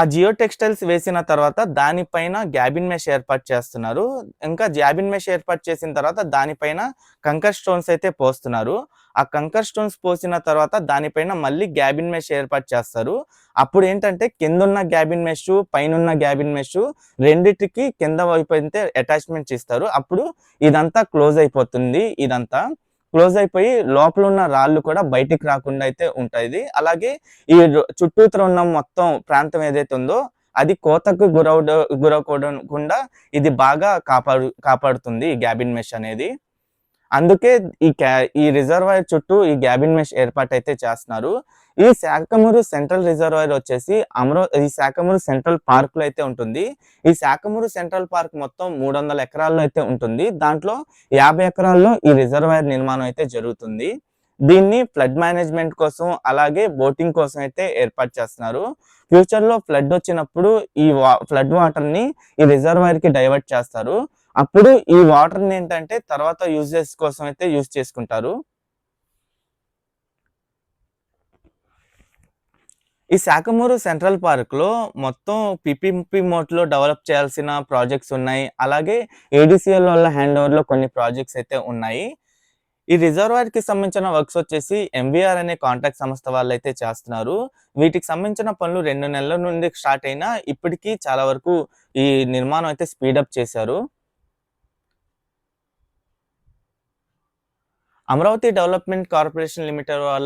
ఆ జియో టెక్స్టైల్స్ వేసిన తర్వాత దానిపైన గ్యాబిన్ మెష్ ఏర్పాటు చేస్తున్నారు. ఇంకా గ్యాబిన్ మెష్ ఏర్పాటు చేసిన తర్వాత దానిపైన కంకర్ స్టోన్స్ అయితే పోస్తున్నారు. ఆ కంకర్ స్టోన్స్ పోసిన తర్వాత దానిపైన మళ్ళీ గ్యాబిన్ మెష్ ఏర్పాటు చేస్తారు. అప్పుడు ఏంటంటే కిందున్న గ్యాబిన్ మెష్ పైన గ్యాబిన్ మెష్ రెండిటికి కింద వైపు అయితే అటాచ్మెంట్స్ ఇస్తారు. అప్పుడు ఇదంతా క్లోజ్ అయిపోతుంది. ఇదంతా క్లోజ్ అయిపోయి లోపల ఉన్న రాళ్ళు కూడా బయటికి రాకుండా అయితే ఉంటుంది అలాగే ఈ రొ- చుట్టూతర ఉన్న మొత్తం ప్రాంతం ఏదైతే ఉందో అది కోతకు గురవు గురవకుండా ఇది బాగా కాపాడు కాపాడుతుంది ఈ గ్యాబిన్ మెష్ అనేది. అందుకే ఈ క్యా ఈ రిజర్వాయర్ చుట్టూ ఈ గ్యాబిన్ మెష్ ఏర్పాటు అయితే చేస్తున్నారు. ఈ శాఖమూరు సెంట్రల్ రిజర్వాయర్ వచ్చేసి అమరో ఈ శాఖమూరు సెంట్రల్ పార్క్లో అయితే ఉంటుంది. ఈ శాఖమూరు సెంట్రల్ పార్క్ మొత్తం మూడు వందల ఎకరాల్లో అయితే ఉంటుంది. దాంట్లో యాభై ఎకరాల్లో ఈ రిజర్వాయర్ నిర్మాణం అయితే జరుగుతుంది. దీన్ని ఫ్లడ్ మేనేజ్మెంట్ కోసం అలాగే బోటింగ్ కోసం అయితే ఏర్పాటు చేస్తున్నారు. ఫ్యూచర్లో ఫ్లడ్ వచ్చినప్పుడు ఈ ఫ్లడ్ వాటర్ని ఈ రిజర్వాయర్కి డైవర్ట్ చేస్తారు. అప్పుడు ఈ వాటర్ని ఏంటంటే తర్వాత యూజెస్ కోసం అయితే యూజ్ చేసుకుంటారు. ఈ శాఖమూరు సెంట్రల్ పార్క్లో మొత్తం పిపిపి మోట్లో డెవలప్ చేయాల్సిన ప్రాజెక్ట్స్ ఉన్నాయి. అలాగే ఏడిసిఎల్ వాళ్ళ హ్యాండ్ ఓవర్లో కొన్ని ప్రాజెక్ట్స్ అయితే ఉన్నాయి. ఈ రిజర్వాయర్కి సంబంధించిన వర్క్స్ వచ్చేసి ఎంబీఆర్ అనే కాంట్రాక్ట్ సంస్థ వాళ్ళు అయితే చేస్తున్నారు. వీటికి సంబంధించిన పనులు రెండు నెలల నుండి స్టార్ట్ అయినా ఇప్పటికీ చాలా వరకు ఈ నిర్మాణం అయితే స్పీడప్ చేశారు. అమరావతి డెవలప్మెంట్ కార్పొరేషన్ లిమిటెడ్ వాళ్ళ